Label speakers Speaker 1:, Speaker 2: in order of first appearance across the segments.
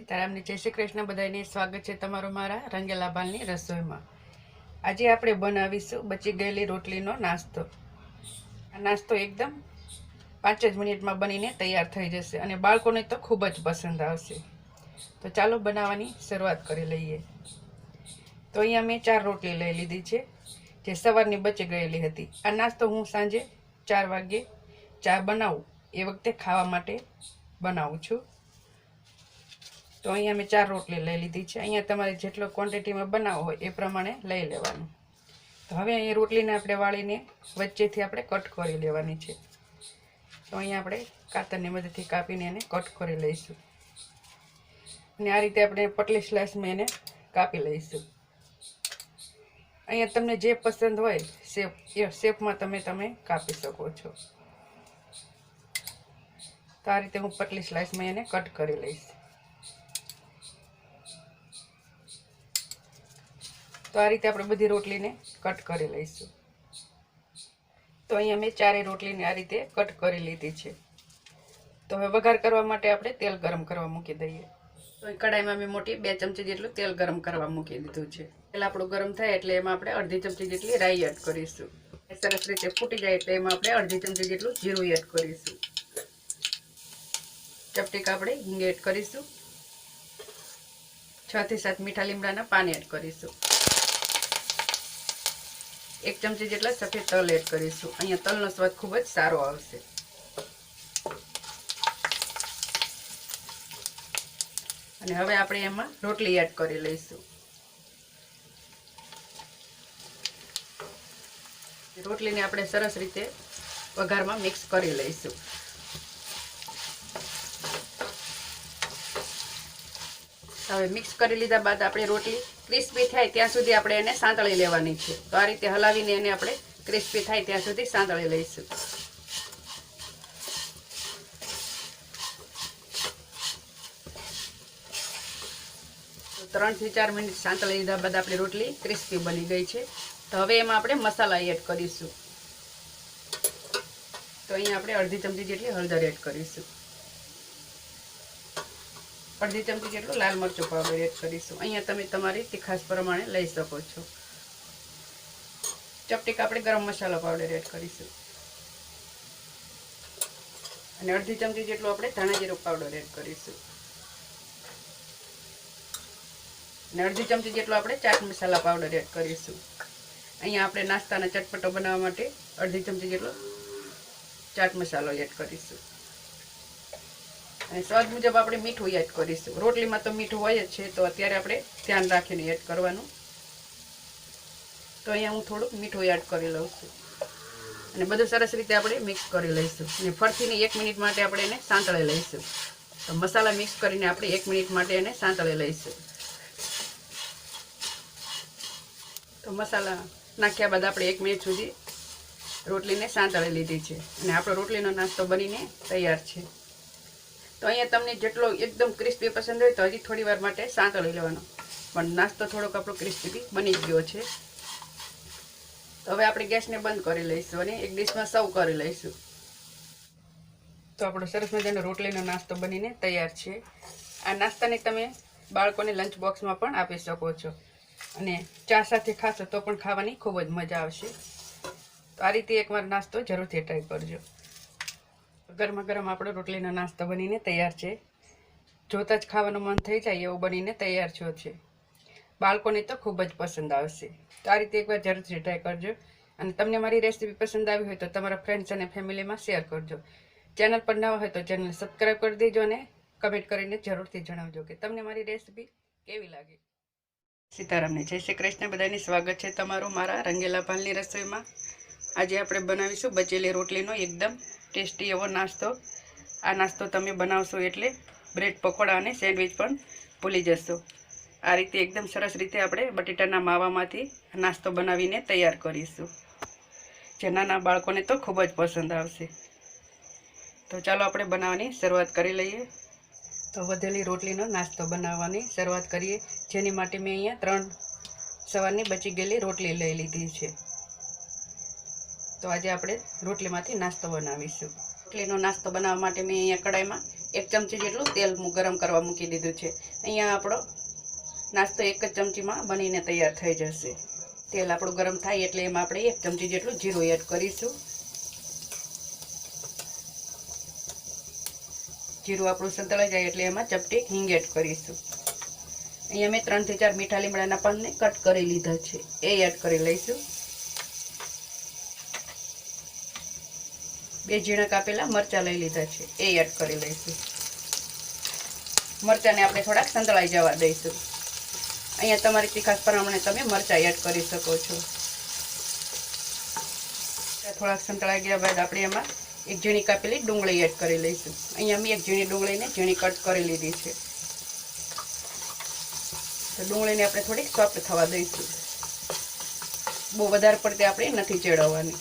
Speaker 1: સીતારામની જય શ્રી કૃષ્ણ બધાને સ્વાગત છે તમારું મારા રંગેલા બાલની રસોઈમાં. આજે આપણે બનાવીશું બચી ગયેલી રોટલીનો નાસ્તો. આ નાસ્તો એકદમ પાંચ જ મિનિટમાં બનીને તૈયાર થઈ જશે અને બાળકોને તો ખૂબ જ પસંદ આવશે. તો ચાલો બનાવવાની શરૂઆત કરી લઈએ. તો અહીંયા મેં ચાર રોટલી લઈ લીધી છે, જે સવારની બચી ગયેલી હતી. આ નાસ્તો હું સાંજે ચાર વાગ્યે ચા બનાવું એ વખતે ખાવા માટે બનાવું છું. તો અહીંયા મેં ચાર રોટલી લઈ લીધી છે. અહીંયા તમારે જેટલો ક્વોન્ટિટીમાં બનાવવો હોય એ પ્રમાણે લઈ લેવાનું. તો હવે અહીંયા રોટલીને આપણે વાળીને વચ્ચેથી આપણે કટ કરી લેવાની છે. તો અહીંયા આપણે કાતરની મદદથી કાપીને એને કટ કરી લઈશું. અને આ રીતે આપણે પટલી સ્લાઇસમાં એને કાપી લઈશું. અહીંયા તમને જે પસંદ હોય શેપ એ શેપમાં તમે તમે કાપી શકો છો. તો આ રીતે હું પટલી સ્લાઇસમાં એને કટ કરી લઈશ. તો આ રીતે આપણે બધી રોટલીને કટ કરી લઈશું. તો અહીંયા મેં ચારેય રોટલીને આ રીતે કટ કરી લીધી છે. તો હવે વઘાર કરવા માટે આપણે તેલ ગરમ કરવા મૂકી દઈએ. તો અહીં કડાઈમાં મેં મોટી બે ચમચી જેટલું તેલ ગરમ કરવા મૂકી દીધું છે. તેલ આપણું ગરમ થાય એટલે એમાં આપણે અડધી ચમચી જેટલી રાઈ એડ કરીશું. સરસ રીતે ફૂટી જાય એટલે એમાં આપણે અડધી ચમચી જેટલું જીરું એડ કરીશું. ચપટીક આપણે હિંગ એડ કરીશું. છ થી સાત મીઠા લીમડાના પાન એડ કરીશું. એક ચમચી જેટલા સફેદ તલ એડ કરીશું. અહીંયા તલનો સ્વાદ ખૂબ જ સારો આવશે. અને હવે આપણે એમાં રોટલી એડ કરી લઈશું. રોટલીને આપણે સરસ રીતે વઘારમાં મિક્સ કરી લઈશું. હવે મિક્સ કરી લીધા બાદ આપણે રોટલી ક્રિસ્પી થાય ત્યાં સુધી આપણે એને સાંતળી લેવાની છે. તો આ રીતે હલાવીને એને આપણે ક્રિસ્પી થાય ત્યાં સુધી સાંતળી લઈશું. ત્રણથી ચાર મિનિટ સાંતળી લીધા બાદ આપણી રોટલી ક્રિસ્પી બની ગઈ છે. તો હવે એમાં આપણે મસાલા એડ કરીશું. તો અહીંયા આપણે અડધી ચમચી જેટલી હળદર એડ કરીશું. અડધી ચમચી જેટલું લાલ મરચું પાવડર એડ કરીશું. અહીંયા તમે તમારી તીખાસ પ્રમાણે લઈ શકો છો. ચપટીક આપણે ગરમ મસાલો પાવડર એડ કરીશું. અને અડધી ચમચી જેટલું આપણે ધાણા જીરું પાવડર એડ કરીશું. અને અડધી ચમચી જેટલો આપણે ચાટ મસાલા પાવડર એડ કરીશું. અહીંયા આપણે નાસ્તાના ચટપટો બનાવવા માટે અડધી ચમચી જેટલો ચાટ મસાલો એડ કરીશું. અને સ્વાદ મુજબ આપણે મીઠું એડ કરીશું. રોટલીમાં તો મીઠું હોય જ છે, તો અત્યારે આપણે ધ્યાન રાખીને એડ કરવાનું. તો અહીંયા હું થોડુંક મીઠું એડ કરી લઉં છું. અને બધું સરસ રીતે આપણે મિક્સ કરી લઈશું. અને ફરતીની એક મિનિટ માટે આપણે એને સાંતળી લઈશું. તો મસાલા મિક્સ કરીને આપણે એક મિનિટ માટે એને સાંતળી લઈશું. તો મસાલા નાખ્યા બાદ આપણે એક મિનિટ સુધી રોટલીને સાંતળી લીધી છે. અને આપણો રોટલીનો નાસ્તો બનીને તૈયાર છે. તો અહીંયા તમને જેટલો એકદમ ક્રિસ્પી પસંદ હોય તો હજી થોડી વાર માટે સાંતળી લેવાનો. પણ નાસ્તો થોડોક આપણો ક્રિસ્પી બની ગયો છે. તો હવે આપણે ગેસને બંધ કરી લઈશું અને એક ડીશમાં સર્વ કરી લઈશું. તો આપણો સરસ મજાનો રોટલીનો નાસ્તો બનીને તૈયાર છે. આ નાસ્તાને તમે બાળકોને લંચ બોક્સમાં પણ આપી શકો છો. અને ચા સાથે ખાશો તો પણ ખાવાની ખૂબ જ મજા આવશે. તો આ રીતે એકવાર નાસ્તો જરૂરથી ટ્રાય કરજો. ગરમા ગરમ આપણો રોટલીનો નાસ્તો બનીને તૈયાર છે. જોતા જ ખાવાનું મન થઈ જાય એવું બનીને તૈયાર છો છે. બાળકોને તો ખૂબ જ પસંદ આવશે. તો આ રીતે એકવાર જરૂરથી ટ્રાય કરજો. અને તમને મારી રેસીપી પસંદ આવી હોય તો તમારા ફ્રેન્ડ્સ અને ફેમિલીમાં શેર કરજો. ચેનલ પર નવા હોય તો ચેનલ સબસ્ક્રાઈબ કરી દેજો અને કમેન્ટ કરીને જરૂરથી જણાવજો કે તમને મારી રેસીપી કેવી લાગી. સીતારામને જય શ્રી કૃષ્ણ. બધાને સ્વાગત છે તમારું મારા રંગેલા ભાલની રસોઈમાં. આજે આપણે બનાવીશું બચેલી રોટલીનો એકદમ ટેસ્ટી એવો નાસ્તો. આ નાસ્તો તમે બનાવશો એટલે બ્રેડ પકોડા અને સેન્ડવિચ પણ ભૂલી જશો. આ રીતે એકદમ સરસ રીતે આપણે બટેટાના માવામાંથી નાસ્તો બનાવીને તૈયાર કરીશું. જે નાના બાળકોને તો ખૂબ જ પસંદ આવશે. તો ચાલો આપણે બનાવવાની શરૂઆત કરી લઈએ. તો વધેલી રોટલીનો નાસ્તો બનાવવાની શરૂઆત કરીએ. જેની માટે મેં અહીંયા ત્રણ સવારની બચી ગયેલી રોટલી લઈ લીધી છે. તો આજે આપણે રોટલીમાંથી નાસ્તો બનાવીશું. રોટલીનો નાસ્તો બનાવવા માટે મેં અહીંયા કડાઈમાં એક ચમચી જેટલું તેલ ગરમ કરવા મૂકી દીધું છે. અહીંયા આપણો નાસ્તો એક જ ચમચીમાં બનીને તૈયાર થઈ જશે. તેલ આપણું ગરમ થાય એટલે એમાં આપણે એક ચમચી જેટલું જીરું એડ કરીશું. જીરું આપણું સંતળાઈ જાય એટલે એમાં ચપટી હિંગ એડ કરીશું. અહીંયા મેં ત્રણથી ચાર મીઠા લીમડાના પાનને કટ કરી લીધા છે. એ એડ કરી લઈશું. બે ઝીણા કાપેલા મરચાં લઈ લીધા છે. એ એડ કરી લઈશું. મરચાંને આપણે થોડાક સંતળાઈ જવા દઈશું. અહીંયા તમારી તીખાસ પ્રમાણે તમે મરચાં એડ કરી શકો છો. થોડાક સંતળાઈ ગયા બાદ આપણે એમાં એક ઝીણી કાપેલી ડુંગળી એડ કરી લઈશું. અહીંયા મેં એક ઝીણી ડુંગળીને ઝીણી કટ કરી લીધી છે. તો ડુંગળીને આપણે થોડીક સોફ્ટ થવા દઈશું. બહુ વધારે પડતી આપણે નથી ચેડવવાની.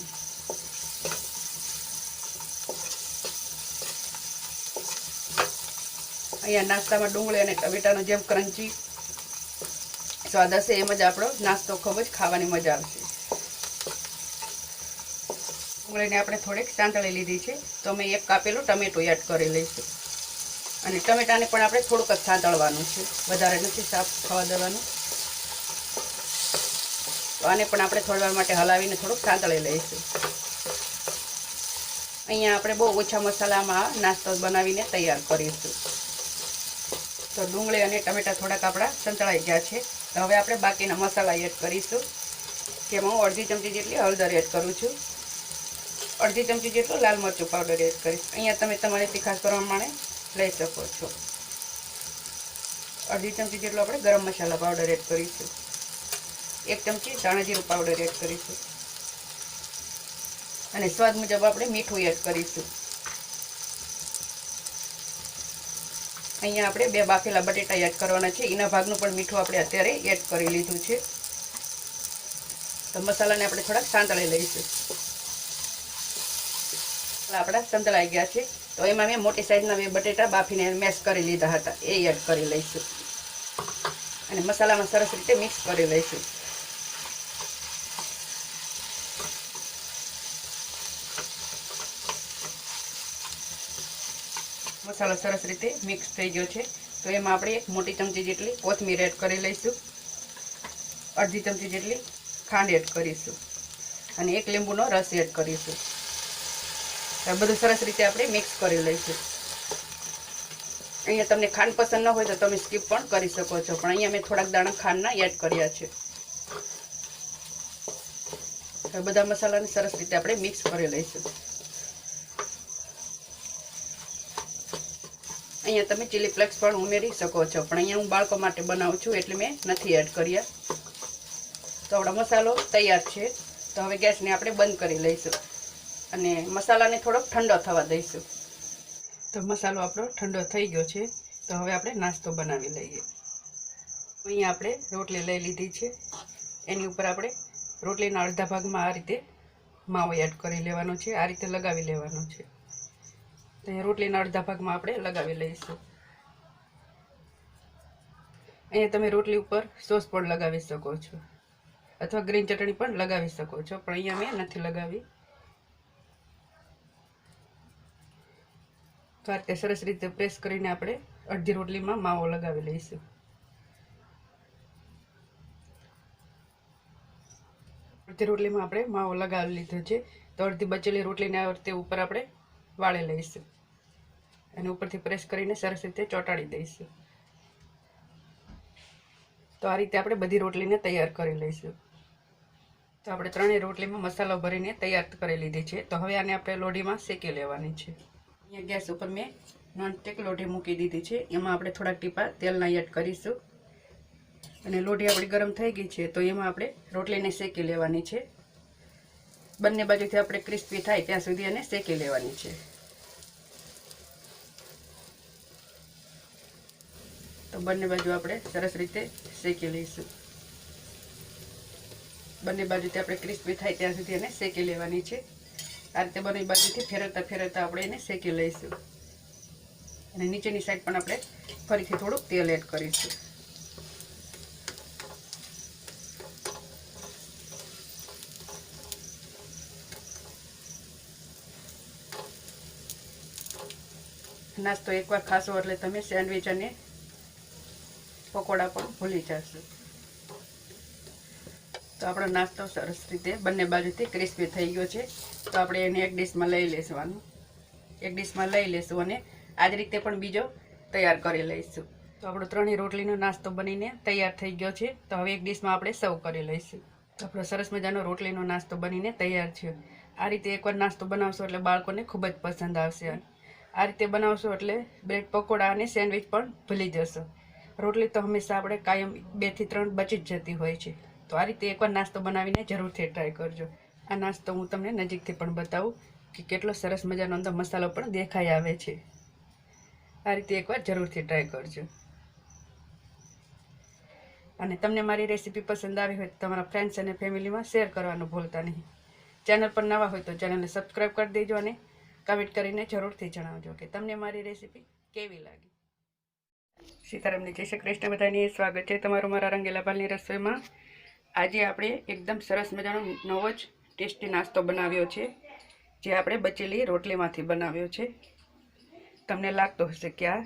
Speaker 1: અહીંયા નાસ્તામાં ડુંગળી અને ટમેટાનો જેમ ક્રંચી સ્વાદ હશે એમ જ આપણો નાસ્તો ખૂબ જ ખાવાની મજા આવશે. ડુંગળીને આપણે થોડીક સાંતળી લીધી છે. તો અમે એક કાપેલું ટમેટું એડ કરી લઈશું. અને ટમેટાને પણ આપણે થોડુંક જ સાંતળવાનું છે. વધારે નથી સાફ થવા દેવાનું. તો આને પણ આપણે થોડી માટે હલાવીને થોડુંક સાંતળી લઈશું. અહીંયા આપણે બહુ ઓછા મસાલામાં નાસ્તો બનાવીને તૈયાર કરીશું. તો ડુંગળી અને ટમેટા થોડાક આપણા સંતળાઈ ગયા છે. તો હવે આપણે બાકીના મસાલા એડ કરીશું. તેમાં હું અડધી ચમચી જેટલી હળદર એડ કરું છું. અડધી ચમચી જેટલો લાલ મરચું પાવડર એડ કરીશ. અહીંયા તમે તમારી તીખાસ પ્રમાણે લઈ શકો છો. અડધી ચમચી જેટલો આપણે ગરમ મસાલા પાવડર એડ કરીશું. એક ચમચી ધાણાજીરું પાવડર એડ કરીશું. અને સ્વાદ મુજબ આપણે મીઠું એડ કરીશું. અહીંયા આપણે બે બાફેલા બટેટા એડ કરવાના છે. એના ભાગનું પણ મીઠું આપણે અત્યારે એડ કરી લીધું છે. તો મસાલાને આપણે થોડાક સાંતળી લઈશું. આપણા સંતળાઈ ગયા છે. તો એમાં મેં મોટી સાઈઝના બે બટેટા બાફીને મેશ કરી લીધા હતા. એ એડ કરી લઈશું. અને મસાલામાં સરસ રીતે મિક્સ કરી લઈશું. મસાલો સરસ રીતે મિક્સ થઈ ગયો છે. તો એમાં આપણે એક મોટી ચમચી જેટલી કોથમીર એડ કરી લઈશું. અડધી ચમચી જેટલી ખાંડ એડ કરીશું. અને એક લીંબુનો રસ એડ કરીશું. બધું સરસ રીતે આપણે મિક્સ કરી લઈશું. અહીંયા તમને ખાંડ પસંદ ન હોય તો તમે સ્કીપ પણ કરી શકો છો. પણ અહીંયા મેં થોડાક દાણા ખાંડના એડ કર્યા છે. બધા મસાલાને સરસ રીતે આપણે મિક્સ કરી લઈશું. અહીંયા તમે ચીલી ફ્લેક્સ પણ ઉમેરી શકો છો. પણ અહીંયા હું બાળકો માટે બનાવું છું એટલે મેં નથી એડ કર્યા. તો આપણો મસાલો તૈયાર છે. તો હવે ગેસને આપણે બંધ કરી લઈશું. અને મસાલાને થોડોક ઠંડો થવા દઈશું. તો મસાલો આપણો ઠંડો થઈ ગયો છે. તો હવે આપણે નાસ્તો બનાવી લઈએ. અહીંયા આપણે રોટલી લઈ લીધી છે. એની ઉપર આપણે રોટલીના અડધા ભાગમાં આ રીતે માવો એડ કરી લેવાનો છે. આ રીતે લગાવી લેવાનો છે. તો રોટલીના અડધા ભાગમાં આપણે લગાવી લઈશું. અહીંયા તમે રોટલી ઉપર સોસ પણ લગાવી શકો છો. અથવા ગ્રીન ચટણી પણ લગાવી શકો છો, પણ અહીંયા મેં નથી લગાવી. તો આ સરસ રીતે પ્રેસ કરીને આપણે અડધી રોટલીમાં માવો લગાવી લઈશું. અડધી રોટલીમાં આપણે માવો લગાવી લીધો છે. તો અડધી બચેલી રોટલીને આ રીતે ઉપર આપણે વાળી લઈશું. અને ઉપરથી પ્રેસ કરીને સરસ રીતે ચોંટાડી દઈશું. તો આ રીતે આપણે બધી રોટલીને તૈયાર કરી લઈશું. તો આપણે ત્રણેય રોટલીમાં મસાલો ભરીને તૈયાર કરી લીધી છે. તો હવે આને આપણે લોઢીમાં શેકી લેવાની છે. અહીંયા ગેસ ઉપર મેં નોનસ્ટિક લોઢી મૂકી દીધી છે. એમાં આપણે થોડાક ટીપા તેલના એડ કરીશું. અને લોઢી આપણી ગરમ થઈ ગઈ છે, તો એમાં આપણે રોટલીને શેકી લેવાની છે. બંને બાજુથી આપણે ક્રિસ્પી થાય ત્યાં સુધી એને શેકી લેવાની છે. બંને બાજુ આપણે સરસ રીતે શેકી લઈશું. બંને બાજુથી આપણે ક્રિસ્પી થાય ત્યાં સુધી એને શેકી લેવાની છે. આ રીતે બંને બાજુથી ફેરવતા ફેરવતા આપણે એને શેકી લઈશું. અને નીચેની સાઈડ પણ આપણે ફરીથી થોડુંક તેલ એડ કરીશું. નાસ્તો એકવાર ખાશો એટલે તમે સેન્ડવિચ અને પકોડા પણ ભૂલી જશે. તો આપણો નાસ્તો સરસ રીતે બંને બાજુથી ક્રિસ્પી થઈ ગયો છે. તો આપણે એને એક ડીશમાં લઈ લેવાનું. એક ડીશમાં લઈ લઈશું અને આ જ રીતે પણ બીજો તૈયાર કરી લઈશું. તો આપણો ત્રણેય રોટલીનો નાસ્તો બનીને તૈયાર થઈ ગયો છે. તો હવે એક ડીશમાં આપણે સર્વ કરી લઈશું. તો આપણો સરસ મજાનો રોટલીનો નાસ્તો બનીને તૈયાર છે. આ રીતે એકવાર નાસ્તો બનાવશો એટલે બાળકોને ખૂબ જ પસંદ આવશે. આ રીતે બનાવશો એટલે બ્રેડ પકોડા અને સેન્ડવિચ પણ ભૂલી જશો. રોટલી તો હંમેશા આપણે કાયમ બેથી ત્રણ બચી જ જતી હોય છે. તો આ રીતે એકવાર નાસ્તો બનાવીને જરૂરથી ટ્રાય કરજો. આ નાસ્તો હું તમને નજીકથી પણ બતાવું કે કેટલો સરસ મજાનો અંદર મસાલો પણ દેખાઈ આવે છે. આ રીતે એકવાર જરૂરથી ટ્રાય કરજો. અને તમને મારી રેસીપી પસંદ આવી હોય તો તમારા ફ્રેન્ડ્સ અને ફેમિલીમાં શેર કરવાનું ભૂલતા નહીં. ચેનલ પર નવા હોય તો ચેનલને સબસ્ક્રાઈબ કરી દેજો અને કમેન્ટ કરીને જરૂરથી જણાવજો કે તમને મારી રેસીપી કેવી લાગી. સીતારામની જય શ્રી કૃષ્ણ. બધાની સ્વાગત છે તમારું મારા રંગેલા પાલની રસોઈમાં. આજે આપણે એકદમ સરસ મજાનો નવો જ ટેસ્ટી નાસ્તો બનાવ્યો છે, જે આપણે બચેલી રોટલીમાંથી બનાવ્યો છે. તમને લાગતો હશે કે આ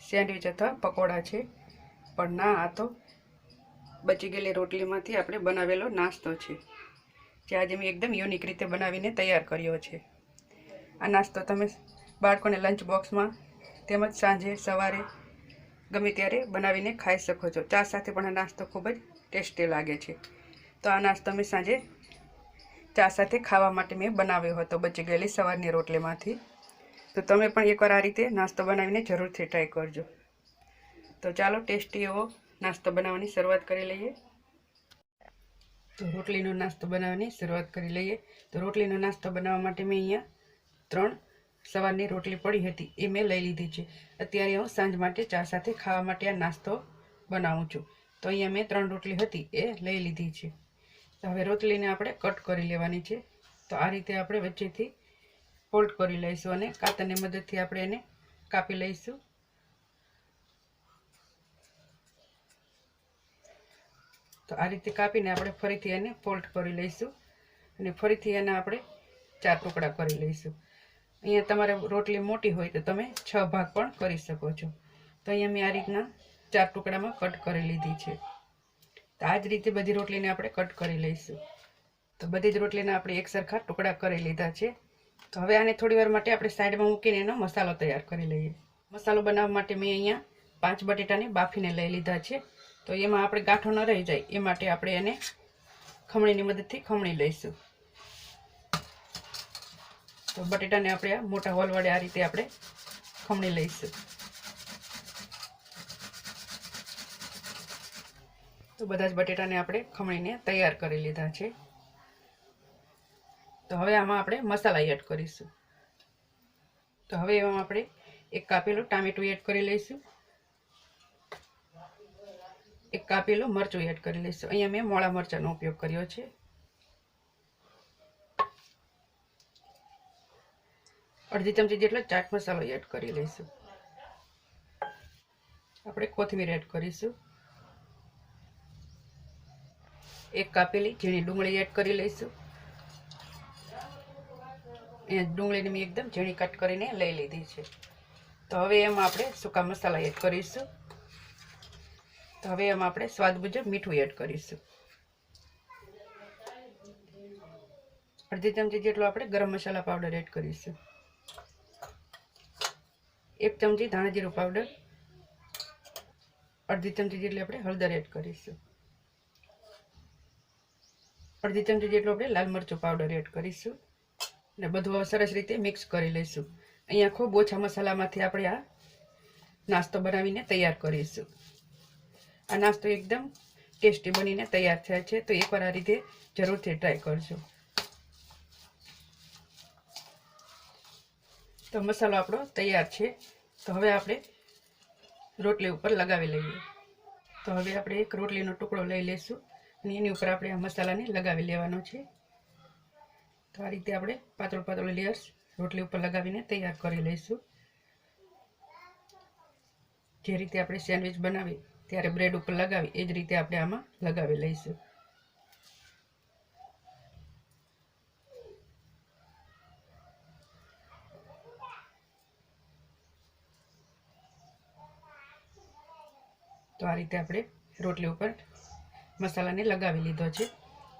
Speaker 1: સેન્ડવિચ અથવા પકોડા છે, પણ ના, આ તો બચી ગયેલી રોટલીમાંથી આપણે બનાવેલો નાસ્તો છે, જે આજે મેં એકદમ યુનિક રીતે બનાવીને તૈયાર કર્યો છે. આ નાસ્તો તમે બાળકોને લંચ બોક્સમાં તેમજ સાંજે સવારે ગમે ત્યારે બનાવીને ખાઈ શકો છો. ચા સાથે પણ આ નાસ્તો ખૂબ જ ટેસ્ટી લાગે છે. તો આ નાસ્તો મેં સાંજે ચા સાથે ખાવા માટે મેં બનાવ્યો હતો. બચી ગયેલી સવારની રોટલીમાંથી. તો તમે પણ એકવાર આ રીતે નાસ્તો બનાવીને જરૂરથી ટ્રાય કરજો. તો ચાલો ટેસ્ટી એવો નાસ્તો બનાવવાની શરૂઆત કરી લઈએ. તો રોટલીનો નાસ્તો બનાવવાની શરૂઆત કરી લઈએ. તો રોટલીનો નાસ્તો બનાવવા માટે મેં અહીંયા ત્રણ સવારની રોટલી પડી હતી એ મેં લઈ લીધી છે. અત્યારે હું સાંજ માટે ચા સાથે ખાવા માટે આ નાસ્તો બનાવું છું. તો અહીંયા મેં ત્રણ રોટલી હતી એ લઈ લીધી છે. તો હવે રોટલીને આપણે કટ કરી લેવાની છે. તો આ રીતે આપણે વચ્ચેથી ફોલ્ડ કરી લઈશું અને કાતરની મદદથી આપણે એને કાપી લઈશું. તો આ રીતે કાપીને આપણે ફરીથી એને ફોલ્ડ કરી લઈશું અને ફરીથી એના આપણે ચાર ટુકડા કરી લઈશું. અહીંયા તમારે રોટલી મોટી હોય તો તમે છ ભાગ પણ કરી શકો છો. તો અહીંયા મેં આ રીતના ચાર ટુકડામાં કટ કરી લીધી છે. તો આ જ રીતે બધી રોટલીને આપણે કટ કરી લઈશું. તો બધી જ રોટલીના આપણે એક સરખા ટુકડા કરી લીધા છે. તો હવે આને થોડી વાર માટે આપણે સાઈડમાં મૂકીને એનો મસાલો તૈયાર કરી લઈએ. મસાલો બનાવવા માટે મેં અહીંયા પાંચ બટેટાને બાફીને લઈ લીધા છે. તો એમાં આપણે ગાંઠો ન રહી જાય, એ માટે આપણે એને ખમણીની મદદથી ખમણી લઈશું. તો બટેટાને આપણે આ મોટા હોલ વડે આ રીતે આપણે ખમણી લઈશું. તો બધા જ બટેટાને આપણે ખમણીને તૈયાર કરી લીધા છે. તો હવે આમાં આપણે મસાલા એડ કરીશું. તો હવે એમાં આપણે એક કાપેલું ટામેટું એડ કરી લઈશું. એક કાપેલું મરચું એડ કરી લઈશું. અહીંયા મેં મોળા મરચાંનો ઉપયોગ કર્યો છે. અડધી ચમચી જેટલો ચાટ મસાલો એડ કરી લઈશું. આપણે કોથમીર એડ કરીશું. એક કાપેલી ઝીણી ડુંગળી એડ કરી લઈશું. એ ડુંગળીને મેં એકદમ ઝીણી કટ કરીને લઈ લીધી છે. તો હવે એમાં આપણે સૂકા મસાલા એડ કરીશું. તો હવે એમાં આપણે સ્વાદ મુજબ મીઠું એડ કરીશું. અડધી ચમચી જેટલો આપણે ગરમ મસાલા પાવડર એડ કરીશું. એક ચમચી ધાણા જીરું પાવડર અડધી ચમચી જેટલી આપણે હળદર એડ કરીશું. અડધી ચમચી જેટલું આપણે લાલ મરચું પાવડર એડ કરીશું. અને બધું સરસ રીતે મિક્સ કરી લઈશું. અહીંયા ખૂબ ઓછા મસાલામાંથી આપણે આ નાસ્તો બનાવીને તૈયાર કરીશું. આ નાસ્તો એકદમ ટેસ્ટી બનીને તૈયાર થયા છે. તો એકવાર આ રીતે જરૂરથી ટ્રાય કરજો. તો મસાલો આપણો તૈયાર છે. તો હવે આપણે રોટલી ઉપર લગાવી લઈએ. તો હવે આપણે એક રોટલીનો ટુકડો લઈ લઈશું અને એની ઉપર આપણે આ મસાલાને લગાવી લેવાનો છે. તો આ રીતે આપણે પાતળું પાતળું લેયર્સ રોટલી ઉપર લગાવીને તૈયાર કરી લઈશું. જે રીતે આપણે સેન્ડવિચ બનાવી, ત્યારે બ્રેડ ઉપર લગાવી, એ જ રીતે આપણે આમાં લગાવી લઈશું. તો આ રીતે આપણે રોટલી ઉપર મસાલાને લગાવી લીધો છે.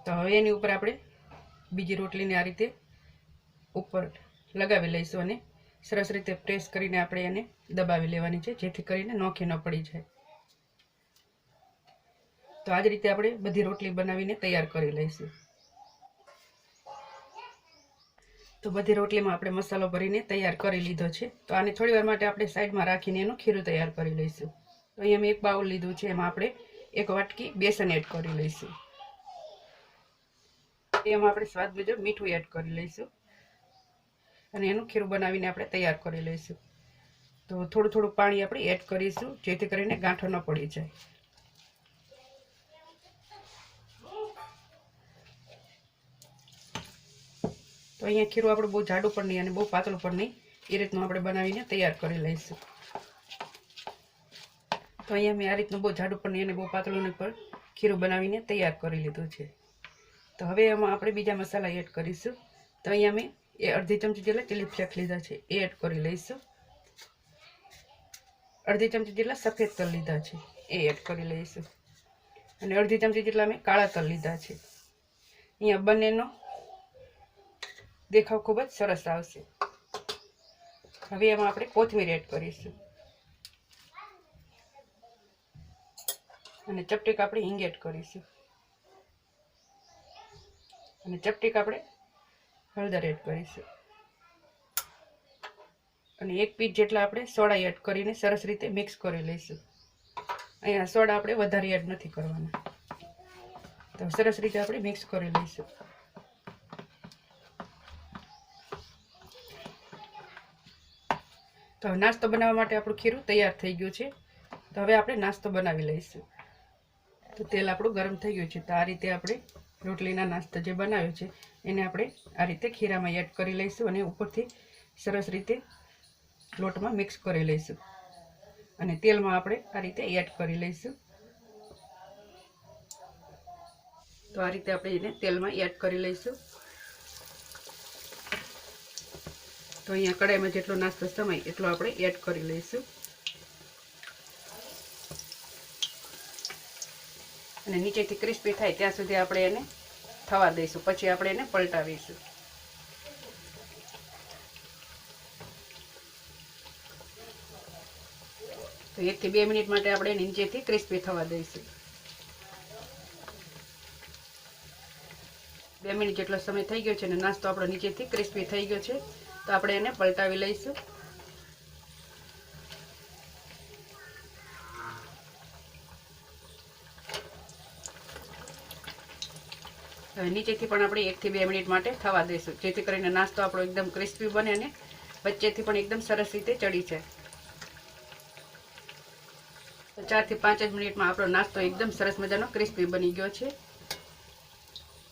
Speaker 1: તો હવે એની ઉપર આપણે બીજી રોટલીને આ રીતે ઉપર લગાવી લઈશું અને સરસ રીતે પ્રેસ કરીને આપણે એને દબાવી લેવાની છે, જેથી કરીને નોખી ન પડી જાય. તો આ જ રીતે આપણે બધી રોટલી બનાવીને તૈયાર કરી લઈશું. તો બધી રોટલીમાં આપણે મસાલો ભરીને તૈયાર કરી લીધો છે. તો આને થોડી વાર માટે આપણે સાઈડમાં રાખીને એનું ખીરું તૈયાર કરી લઈશું. તો અહીંયા મેં એક બાઉલ લીધું છે, એમાં આપણે એક વાટકી બેસન એડ કરી લઈશું. એમાં આપણે સ્વાદ મુજબ મીઠું એડ કરી લઈશું. અને એનું ખીરું બનાવીને આપણે તૈયાર કરી લઈશું. તો થોડું થોડું પાણી આપણે એડ કરીશું, જેથી કરીને ગાંઠો ન પડી જાય. તો અહીંયા ખીરું આપણે બહુ જાડું પણ નહીં અને બહુ પાતળું પણ નહીં. એ રીતનું આપણે બનાવીને તૈયાર કરી લઈશું. તો અહીંયા મેં આ રીતનું બહુ જાડું પણ એને બહુ પાતળું પણ ખીરું બનાવીને તૈયાર કરી લીધું છે. તો હવે એમાં આપણે બીજા મસાલા એડ કરીશું. તો અહીંયા મેં એ અડધી ચમચી જેટલા ચીલી ફ્લેક્સ લીધા છે, એ એડ કરી લઈશું. અડધી ચમચી જેટલા સફેદ તલ લીધા છે, એ એડ કરી લઈશું. અને અડધી ચમચી જેટલા મેં કાળા તલ લીધા છે. અહીંયા બંનેનો દેખાવ ખૂબ જ સરસ આવશે. હવે એમાં આપણે કોથમીર એડ કરીશું. અને ચપટીક આપણે ઇંગેટ કરીશું. અને ચપટીક આપણે હળદર એડ કરીશું. અને એક પીસ જેટલા આપણે સોડા એડ કરીને સરસ રીતે મિક્સ કરી લઈશું. અહીંયા સોડા આપણે વધારે એડ નથી કરવાના. તો સરસ રીતે આપણે મિક્સ કરી લઈશું. તો નાસ્તો બનાવવા માટે આપણું ખીરું તૈયાર થઈ ગયું છે. તો હવે આપણે નાસ્તો બનાવી લઈશું. તો તેલ આપણું ગરમ થઈ ગયું છે. તો આ રીતે આપણે રોટલીના નાસ્તો જે બનાવ્યો છે, એને આપણે આ રીતે ખીરામાં એડ કરી લઈશું અને ઉપરથી સરસ રીતે લોટમાં મિક્સ કરી લઈશું. અને તેલમાં આપણે આ રીતે એડ કરી લઈશું. તો આ રીતે આપણે એને તેલમાં એડ કરી લઈશું. તો અહીંયા કડાઈમાં જેટલો નાસ્તો સમય એટલો આપણે એડ કરી લઈશું. અને નીચેથી ક્રિસ્પી થાય ત્યાં સુધી આપણે એને થવા દઈશું. પછી આપણે એને પલટાવીશું. તો એકથી બે મિનિટ માટે આપણે એને નીચેથી ક્રિસ્પી થવા દઈશું. બે મિનિટ જેટલો સમય થઈ ગયો છે અને નાસ્તો આપણો નીચેથી ક્રિસ્પી થઈ ગયો છે, તો આપણે એને પલટાવી લઈશું. નીચેથી પણ આપણે એકથી બે મિનિટ માટે થવા દઈશું. જેથી કરીને નાસ્તો આપણો એકદમ ક્રિસ્પી બને અને વચ્ચેથી પણ એકદમ સરસ રીતે ચડી તો ચારથી પાંચ જ મિનિટમાં આપણો નાસ્તો એકદમ સરસ મજાનો ક્રિસ્પી બની ગયો છે.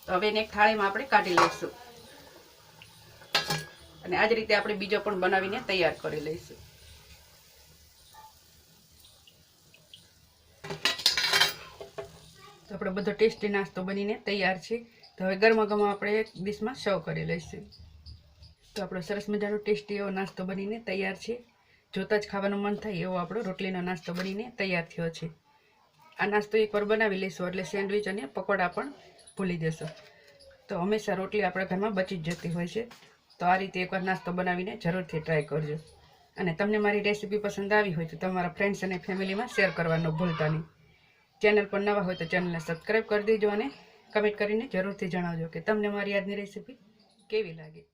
Speaker 1: તો હવે એને એક થાળીમાં આપણે કાઢી લઈશું. અને આ જ રીતે આપણે બીજો પણ બનાવીને તૈયાર કરી લઈશું. આપણો બધો ટેસ્ટી નાસ્તો બનીને તૈયાર છે તો હવે ગરમા ગરમા આપણે એક ડીશમાં સર્વ કરી લઈશું. તો આપણો સરસ મજાનો ટેસ્ટી એવો નાસ્તો બનીને તૈયાર છે. જોતાં જ ખાવાનું મન થાય એવો આપણો રોટલીનો નાસ્તો બનીને તૈયાર થયો છે. આ નાસ્તો એકવાર બનાવી લઈશું, એટલે સેન્ડવિચ અને પકોડા પણ ભૂલી જશો. તો હંમેશા રોટલી આપણા ઘરમાં બચી જ જતી હોય છે. તો આ રીતે એકવાર નાસ્તો બનાવીને જરૂરથી ટ્રાય કરજો. અને તમને મારી રેસીપી પસંદ આવી હોય તો તમારા ફ્રેન્ડ્સ અને ફેમિલીમાં શેર કરવાનું ભૂલતા નહીં. ચેનલ પર નવા હોય તો ચેનલને સબસ્ક્રાઈબ કરી દેજો અને કમેન્ટ કરીને જરૂરથી જણાવજો કે તમને મારી આજની રેસીપી કેવી લાગી.